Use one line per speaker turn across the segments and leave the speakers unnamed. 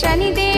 శనిదే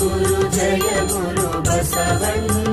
गुरु जय गुरु
बसवन्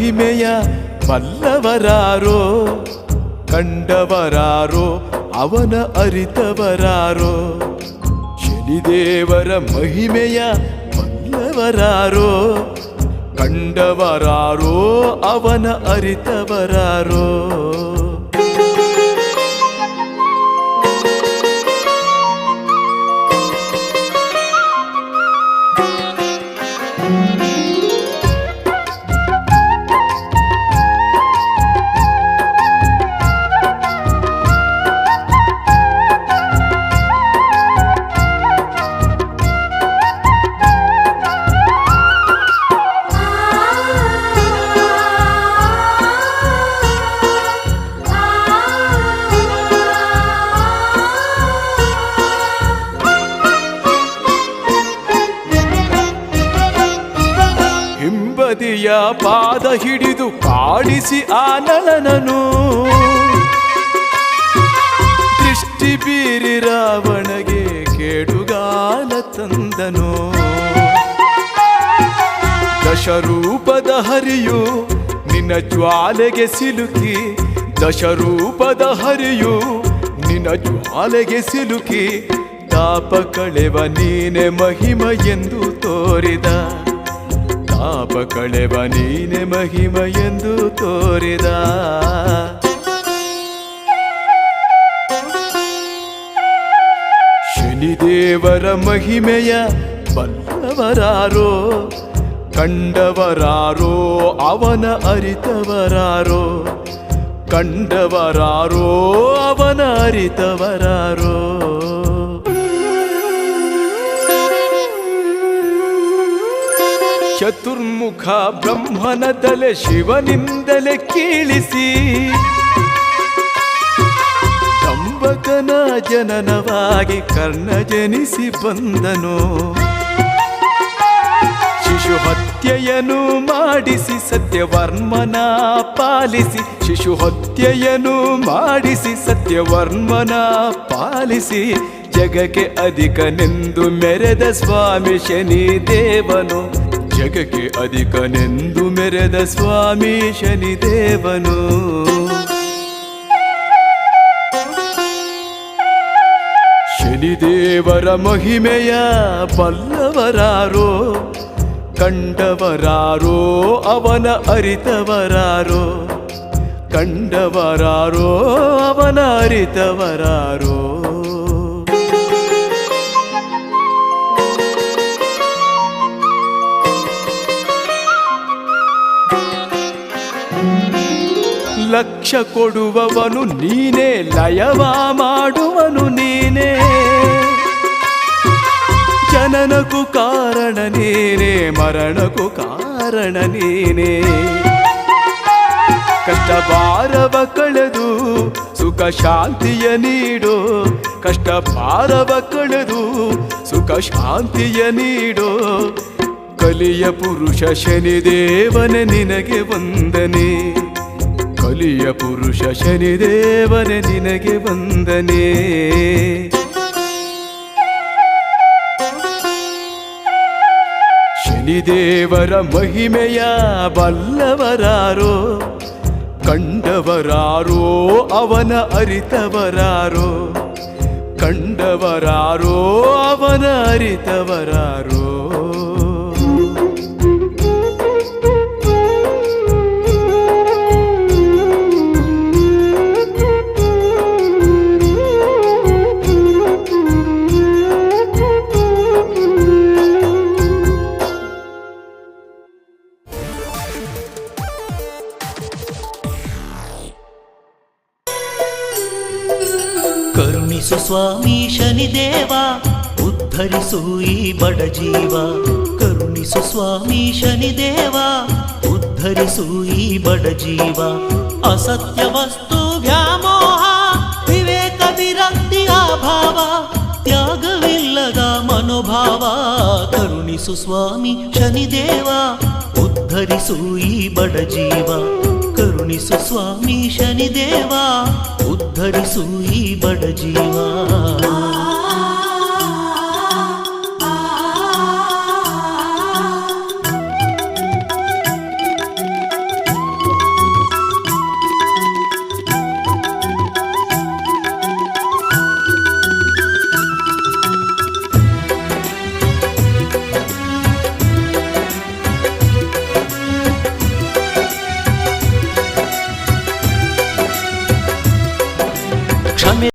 ಮಹಿಮೆಯ ಬಲ್ಲವರಾರೋ ಕಂಡವರಾರೋ ಅವನ ಅರಿತವರಾರೋ ಶನಿದೇವರ ಮಹಿಮೆಯ ಬಲ್ಲವರಾರೋ ಕಂಡವರಾರೋ ಅವನ ಅರಿತವರಾರೋ. ಕಾಡಿಸಿ ಆ ನಳನನು ದೃಷ್ಟಿ ಬೀರಿ ರಾವಣಗೆ ಕೇಡುಗಾಲ ತಂದನು. ದಶರೂಪದ ಹರಿಯು ನಿನ್ನ ಜ್ವಾಲೆಗೆ ಸಿಲುಕಿ. ದಶರೂಪದ ಹರಿಯು ನಿನ್ನ ಜ್ವಾಲೆಗೆ ಸಿಲುಕಿ. ತಾಪ ಕಳೆವ ನೀನೆ ಮಹಿಮ ಎಂದು ತೋರಿದ. ತಾಪ ಕಳೆವ ನೀನೆ ಮಹಿಮ ಎಂದು ತೋರಿದ. ಶನಿದೇವರ ಮಹಿಮೆಯ ಬಲ್ಲವರಾರೋ ಕಂಡವರಾರೋ, ಅವನ ಅರಿತವರಾರೋ, ಕಂಡವರಾರೋ, ಅವನ ಅರಿತವರಾರೋ. ಚತುರ್ಮುಖ ಬ್ರಹ್ಮನ ತಲೆ ಶಿವನಿಂದಲೇ ಕೀಳಿಸಿ. ಕಂಬಕನ ಜನನವಾಗಿ ಕರ್ಣ ಜನಿಸಿ ಬಂದನು. ಶಿಶು ಹತ್ಯೆಯನು ಹತ್ಯೆಯನ್ನು ಮಾಡಿಸಿ ಸತ್ಯವರ್ಮನ ಪಾಲಿಸಿ. ಶಿಶು ಹತ್ಯೆಯನ್ನು ಮಾಡಿಸಿ ಸತ್ಯವರ್ಮನ ಪಾಲಿಸಿ. ಜಗಕ್ಕೆ ಅಧಿಕನೆಂದು ಮೆರೆದ ಸ್ವಾಮಿ ಶನಿ ದೇವನು ಜಗಕ್ಕೆ ಅಧಿಕನೆಂದು ಮೆರೆದ ಸ್ವಾಮಿ ಶನಿದೇವನು. ಶನಿದೇವರ ಮಹಿಮೆಯ ಬಲ್ಲವರಾರೋ ಕಂಡವರಾರೋ ಅವನ ಅರಿತವರಾರೋ ಕಂಡವರಾರೋ ಅವನ ಅರಿತವರಾರೋ. ಲಕ್ಷ ಕೊಡುವವನು ನೀನೇ, ಲಯವ ಮಾಡುವನು ನೀನೇ. ಜನನಕ್ಕೂ ಕಾರಣ ನೀನೇ, ಮರಣಕ್ಕೂ ಕಾರಣ ನೀನೇ. ಕಷ್ಟ ಭಾರವ ಕಳೆದು, ಸುಖ ಶಾಂತಿಯ ನೀಡು. ಕಷ್ಟ ಭಾರವ ಕಳೆದು, ಸುಖ ಶಾಂತಿಯ ನೀಡು. ಕಲಿಯ ಪುರುಷ ಶನಿದೇವನ, ನಿನಗೆ ವಂದನೆ. ಕಲಿಯ ಪುರುಷ ಶನಿದೇವನೆ ನಿನಗೆ ವಂದನೆ. ಶನಿದೇವರ ಮಹಿಮೆಯ ಬಲ್ಲವರಾರೋ ಕಂಡವರಾರೋ ಅವನ ಅರಿತವರಾರೋ ಕಂಡವರಾರೋ ಅವನ ಅರಿತವರಾರೋ.
ಉದ್ಧರಿಸು ಈ ಬಡ ಜೀವ ಕರುಣಿಸು ಸ್ವಾಮಿ ಶನಿದೇವ ಉದ್ಧರಿಸು ಈ ಬಡ ಜೀವ ಅಸತ್ಯ ವಸ್ತು ವ್ಯಾಮೋಹ ವಿವೇಕ ವಿರಕ್ತಿ ಅಭಾವ ತ್ಯಾಗವಿಲ್ಲದ ಮನೋಭಾವ ಕರುಣಿಸು ಸ್ವಾಮಿ ಶನಿದೇವ ಉದ್ಧರಿಸು ಈ ಬಡ ಜೀವ ಕರುಣಿಸು ಸ್ವಾಮಿ ಶನಿದೇವ ಉದ್ಧರಿಸು ಈ ಬಡ ಜೀವ